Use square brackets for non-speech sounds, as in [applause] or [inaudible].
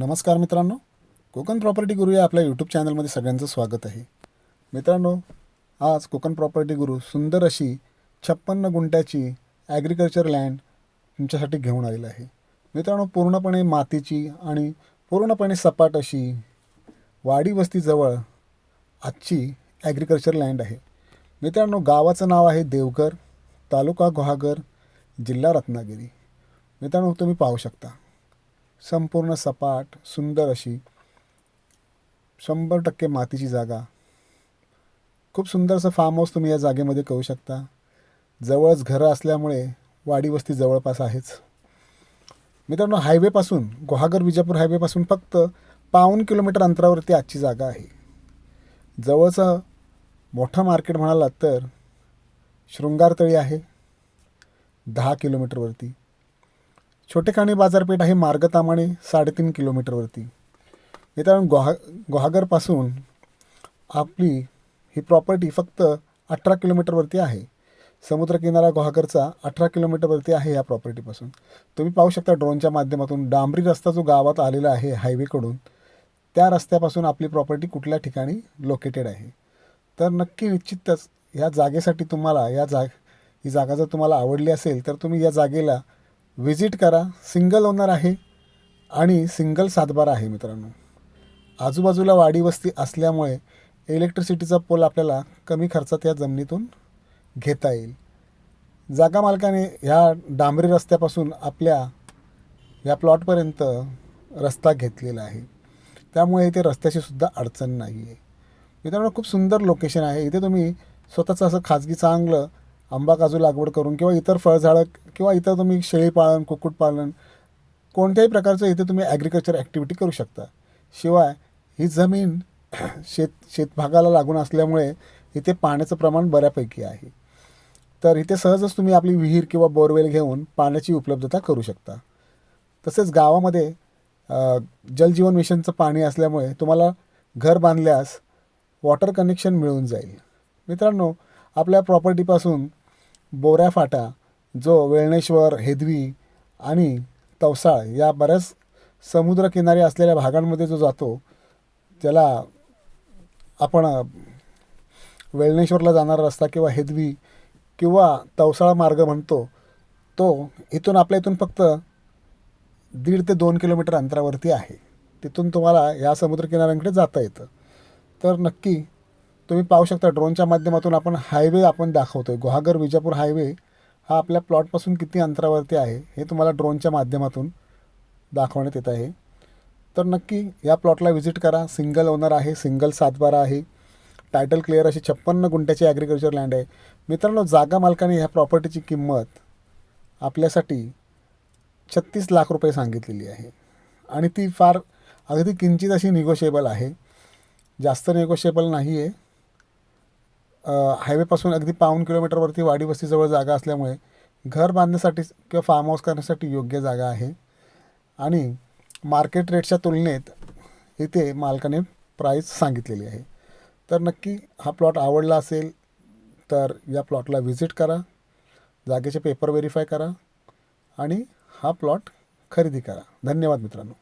नमस्कार मित्रांनो. कोकण प्रॉपर्टी गुरु या आपल्या यूट्यूब चॅनलमध्ये सगळ्यांचं स्वागत आहे. मित्रांनो आज कोकण प्रॉपर्टी गुरु सुंदर अशी छप्पन्न गुंठ्याची ॲग्रिकल्चर लँड तुमच्यासाठी घेऊन आलेलं आहे. मित्रांनो पूर्णपणे मातीची आणि पूर्णपणे सपाट अशी वाडी वस्तीजवळ आजची ॲग्रिकल्चर लँड आहे. मित्रांनो गावाचं नाव आहे देवघर तालुका गुहागर जिल्हा रत्नागिरी. मित्रांनो तुम्ही पाहू शकता. संपूर्ण सपाट सुंदर अशी शंभर टक्के मातीची जागा. खूप सुंदरसं फार्म हाऊस तुम्ही या जागेमध्ये करू शकता. जवळच घरं असल्यामुळे वाडी वस्ती जवळपास आहेच. मित्रांनो हायवेपासून गुहागर विजापूर हायवेपासून फक्त पाऊन किलोमीटर अंतरावरती आजची जागा आहे. जवळचं मोठं मार्केट म्हणालात तर शृंगारतळी आहे दहा किलोमीटरवरती. छोटेखाणी बाजारपेठ आहे मार्गतामाने साडेतीन किलोमीटरवरती. मित्रांनो गुहा गुहागरपासून आपली ही प्रॉपर्टी फक्त अठरा किलोमीटरवरती आहे. समुद्रकिनारा गुहागरचा अठरा किलोमीटरवरती आहे या प्रॉपर्टीपासून तुम्ही पाहू शकता ड्रोनच्या माध्यमातून डांबरी रस्ता जो गावात आलेला आहे हायवेकडून त्या रस्त्यापासून आपली प्रॉपर्टी कुठल्या ठिकाणी लोकेटेड आहे. तर नक्की निश्चितच या जागेसाठी तुम्हाला या जाग ही जागा जर तुम्हाला आवडली असेल तर तुम्ही या जागेला व्हिजिट करा. सिंगल ओनर आहे आणि सिंगल सातबार आहे मित्रांनो. आजूबाजूला वाडी वस्ती असल्यामुळे इलेक्ट्रिसिटीचा पोल आपल्याला कमी खर्चात या जमिनीतून घेता येईल. जागा मालकाने ह्या डांबरी रस्त्यापासून आपल्या या प्लॉटपर्यंत रस्ता घेतलेला आहे. त्यामुळे इथे रस्त्याची सुद्धा अडचण नाही आहे मित्रांनो खूप सुंदर लोकेशन आहे. इथे तुम्ही स्वतःचं असं खाजगी चांगलं आंबा काजू लागवड करून किंवा इतर फळझाडं किंवा इतर तुम्ही शेळीपालन कुक्कुटपालन कोणत्याही प्रकारचं इथे तुम्ही ॲग्रिकल्चर ॲक्टिव्हिटी करू शकता. शिवाय ही जमीन [clears throat] शेत शेतभागाला लागून असल्यामुळे इथे पाण्याचं प्रमाण बऱ्यापैकी आहे. तर इथे सहजच तुम्ही आपली विहीर किंवा बोरवेल घेऊन पाण्याची उपलब्धता करू शकता. तसेच गावामध्ये जलजीवन मिशनचं पाणी असल्यामुळे तुम्हाला घर बांधल्यास वॉटर कनेक्शन मिळून जाईल. मित्रांनो आपल्या प्रॉपर्टीपासून बोऱ्या फाटा जो वेळणेश्वर हेदवी आणि तवसाळ या बऱ्याच समुद्रकिनारी असलेल्या भागांमध्ये जो जातो त्याला आपण वेळणेश्वरला जाणारा रस्ता किंवा हेदवी किंवा तवसाळा मार्ग म्हणतो तो इथून आपल्या इथून फक्त दीड ते दोन किलोमीटर अंतरावरती आहे. तिथून तुम्हाला या समुद्रकिनाऱ्यांकडे जाता येतं. तर नक्की तुम्ही पाहू शकता ड्रोनच्या माध्यमातून आपण हायवे आपण दाखवतो आहे गुहागर विजापूर हायवे हा आपल्या प्लॉटपासून किती अंतरावरती आहे हे तुम्हाला ड्रोनच्या माध्यमातून दाखवण्यात येत आहे. तर नक्की या प्लॉटला व्हिजिट करा. सिंगल ओनर आहे सिंगल सातबारा आहे. टायटल क्लिअर अशी छप्पन्न गुंठ्याची ॲग्रिकल्चर लँड आहे. मित्रांनो जागा मालकाने ह्या प्रॉपर्टीची किंमत आपल्यासाठी छत्तीस लाख रुपये सांगितलेली आहे. आणि ती फार अगदी किंचित अशी निगोशिएबल आहे. जास्त निगोशिएबल नाही आहे हायवेपासून अगदी पाऊन किलोमीटरवरती वाडी वस्तीजवळ जागा असल्यामुळे घर बांधण्यासाठी किंवा फार्म हाऊस करण्यासाठी योग्य जागा आहे. आणि मार्केट रेटच्या तुलनेत इथे मालकाने प्राईस सांगितलेली आहे. तर नक्की हा प्लॉट आवडला असेल तर या प्लॉटला व्हिजिट करा जागेचे पेपर व्हेरीफाय करा आणि हा प्लॉट खरेदी करा. धन्यवाद मित्रांनो.